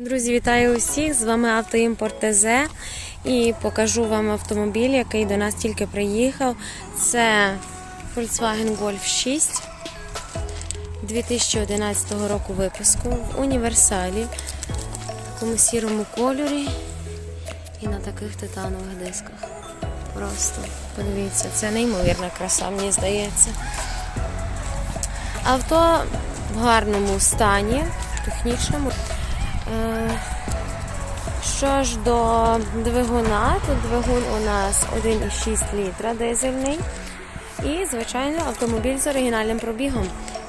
Друзі, вітаю усіх! З вами Автоімпорт ТЗ і покажу вам автомобіль, який до нас тільки приїхав. Це Volkswagen Golf 6 2011 року випуску в універсалі, в такому сірому кольорі і на таких титанових дисках. Просто подивіться, це неймовірна краса, мені здається. Авто в гарному стані, технічному. Е, Що ж до двигуна, то двигун у нас 1,6 літра дизельний. І, звичайно, автомобіль з оригінальним пробігом.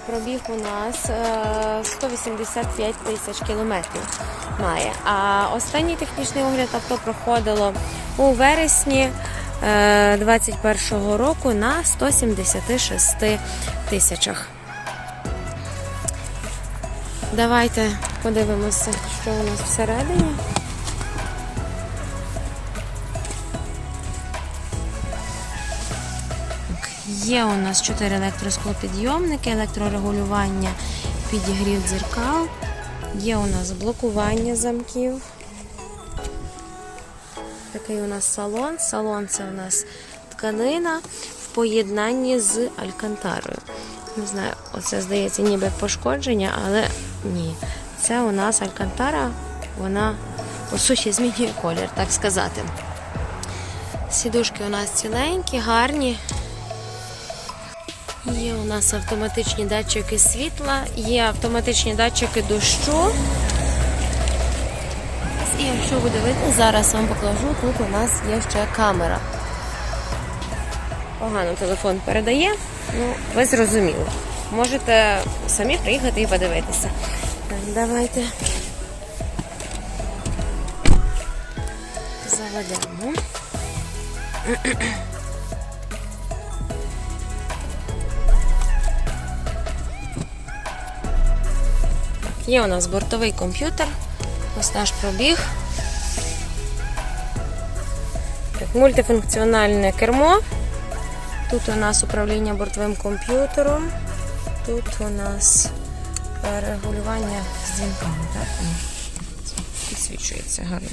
Пробіг у нас е, 185 тисяч кілометрів має. А останній технічний огляд авто проходило у вересні 2021 року на 176 тисячах. Давайте подивимося, що у нас всередині. Є у нас 4 електросклопідйомники, електрорегулювання, підігрів дзеркал. Є у нас блокування замків. Такий у нас салон. Салон це у нас тканина в поєднанні з алькантарою. Не знаю, оце здається ніби пошкодження, але ні. Це у нас алькантара, вона по суті змінює колір, так сказати. Сідушки у нас ціленькі, гарні. Є у нас автоматичні датчики світла, є автоматичні датчики дощу. І якщо буде видно, зараз вам покажу, тут у нас є ще камера. Погано телефон передає, ну, ви зрозуміли. Можете самі приїхати і подивитися. Так, давайте заведемо. Є у нас бортовий комп'ютер, ось наш пробіг. Так, мультифункціональне кермо. Тут у нас управління бортовим комп'ютером. Тут у нас е, регулювання з дзвінками. Так? Підсвічується гарно.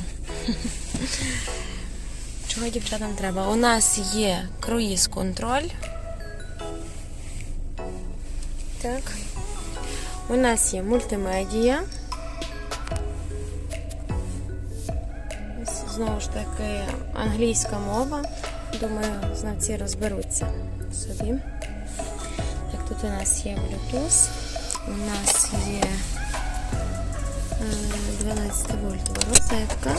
Чого дівчатам треба? У нас є круїз контроль. Так. У нас є мультимедія. Знову ж таки англійська мова. Думаю, знавці розберуться собі. Тут у нас є Bluetooth, у нас є е, 12 вольтова розетка.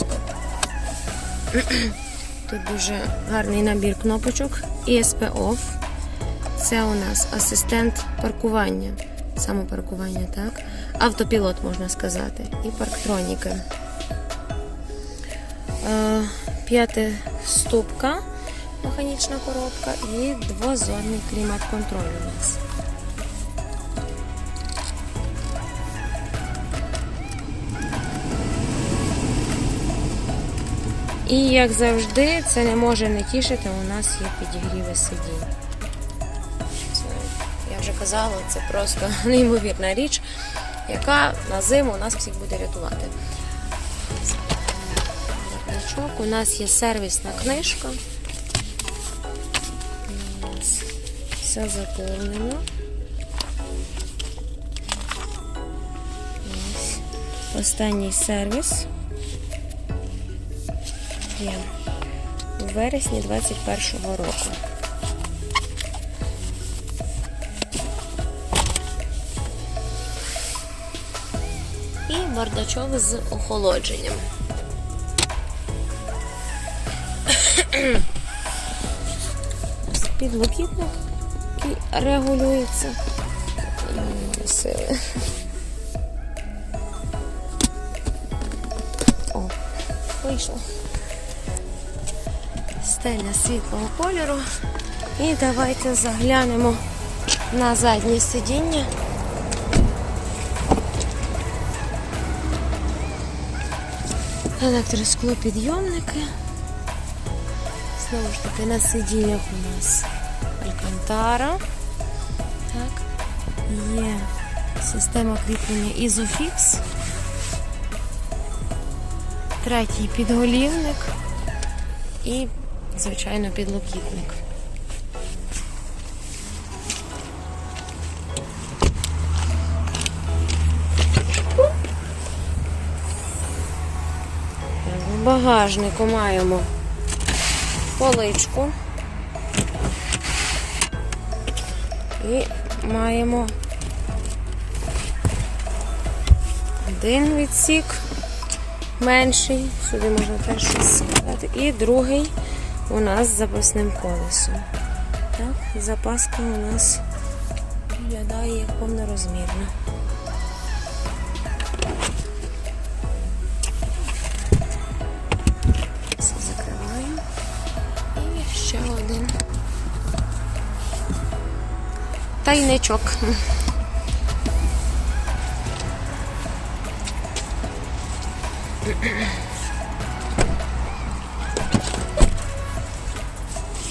Тут дуже гарний набір кнопочок. ESP Off. Це у нас асистент паркування. Самопаркування, так? Автопілот, можна сказати. І парктроніки. Е, П'яти ступка, механічна коробка і двозонний клімат-контроль у нас. І як завжди, це не може не тішити, у нас є підігріви сидінь. Я вже казала, це просто неймовірна річ, яка на зиму нас всіх буде рятувати. У нас є сервісна книжка. Все заповнено. Ось. Останній сервіс є у вересні 2021 року. І бардачок з охолодженням. Підлокітник, який регулюється. Сили. О, вийшло. Стеля світлого кольору. І давайте заглянемо на заднє сидіння. Електросклопідйомники. Знову ж таки на сидіннях у нас Алькантара. Так. Є система кріплення Isofix. третій підголівник і, звичайно, підлокітник. В багажнику маємо поличку. І маємо один відсік менший. Сюди можна теж щось складати. І другий у нас з запасним колесом. Так, запаска у нас виглядає як повнорозмірна. Все закриваю. І ще один. Тайничок.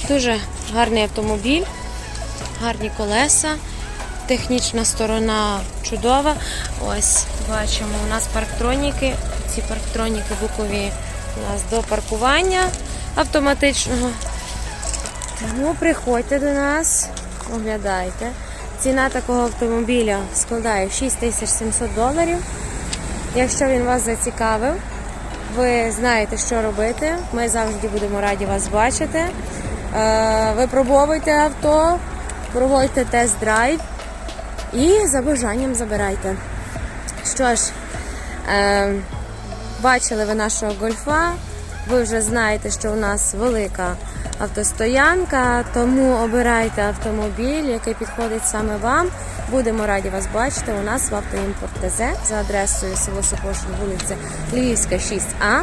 Дуже гарний автомобіль, гарні колеса, технічна сторона чудова. Ось бачимо, у нас парктроніки. Ці парктроніки бокові у нас до паркування автоматичного. Тому приходьте до нас, оглядайте. Ціна такого автомобіля складає 6700 доларів. Якщо він вас зацікавив, ви знаєте, що робити. Ми завжди будемо раді вас бачити. Е, Випробовуйте авто, проводьте тест-драйв і за бажанням забирайте. Що ж, е, бачили ви нашого гольфа, ви вже знаєте, що у нас велика автостоянка, тому обирайте автомобіль, який підходить саме вам. Будемо раді вас бачити у нас в автоімпорт ТЗ за адресою село Сокошин, вулиця Львівська, 6А.